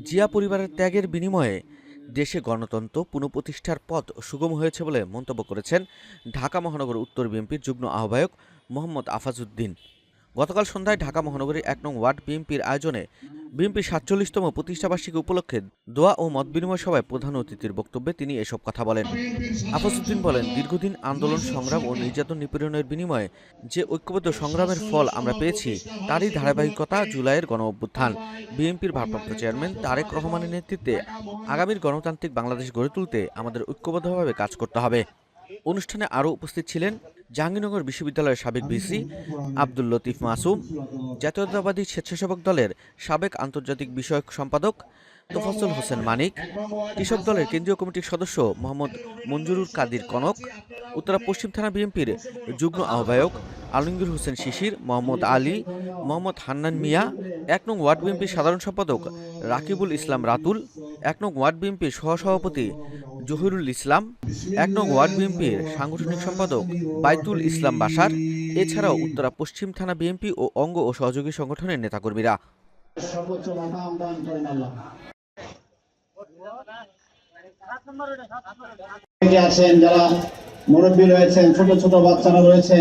জিয়া পরিবারের ত্যাগের বিনিময়ে দেশে গণতন্ত্র, পুনঃপ্রতিষ্ঠার পথ সুগম হয়েছে বলে মন্তব্য করেছেন ঢাকা মহানগর উত্তর বিএনপির যুগ্ম আহ্বায়ক মোহাম্মদ আফাজউদ্দিন। গতকাল সন্ধ্যায় ঢাকা মহানগরীর এক নং ওয়ার্ড বিএনপির আয়োজনে বিএনপির সাতচল্লিশতম প্রতিষ্ঠাবার্ষিকী উপলক্ষে দোয়া ও মত বিনিময় সভায় প্রধান অতিথির বক্তব্যে তিনি এসব কথা বলেন। আফাজউদ্দিন বলেন, দীর্ঘদিন আন্দোলন, সংগ্রাম ও নির্যাতন নিপীড়নের বিনিময়ে যে ঐক্যবদ্ধ সংগ্রামের ফল আমরা পেয়েছি, তারই ধারাবাহিকতা জুলাইয়ের গণ অভ্যুত্থান বিএনপির ভারপ্রাপ্ত চেয়ারম্যান তারেক রহমানের নেতৃত্বে আগামীর গণতান্ত্রিক বাংলাদেশ গড়ে তুলতে আমাদের ঐক্যবদ্ধভাবে কাজ করতে হবে। অনুষ্ঠানে আরও উপস্থিত ছিলেন জাহাঙ্গীরনগর বিশ্ববিদ্যালয়ের সাবেক ভিসি আব্দুল লতিফ মাসুম জাতীয়তাবাদী স্বেচ্ছাসেবক দলের সাবেক আন্তর্জাতিক বিষয়ক সম্পাদক তোফাজ্জল হোসেন মানিক কৃষক দলের কেন্দ্রীয় কমিটির সদস্য মোহাম্মদ মঞ্জুরুল কাদির কনক উত্তরা পশ্চিম থানা বিএনপির যুগ্ম আহ্বায়ক আলমগীর হোসেন শিশির মোহাম্মদ আলী মোহাম্মদ হান্নান মিয়া এক নং ওয়ার্ড বিএনপির সাধারণ সম্পাদক রাকিবুল ইসলাম রাতুল এক নং ওয়ার্ড বিএনপির সহসভাপতি জহিরুল ইসলাম এক নং ওয়ার্ড বিএনপির সাংগঠনিক সম্পাদক বাইতুল ইসলাম বাসার এছাড়াও উত্তরা পশ্চিম থানা বিএনপি ও অঙ্গ ও সহযোগী সংগঠনের নেতাকর্মীরা। সর্বোচ্চ করেন আল্লাহ আছেন যারা মুরব্বী রয়েছেন ছোট ছোট বাচ্চারা রয়েছেন।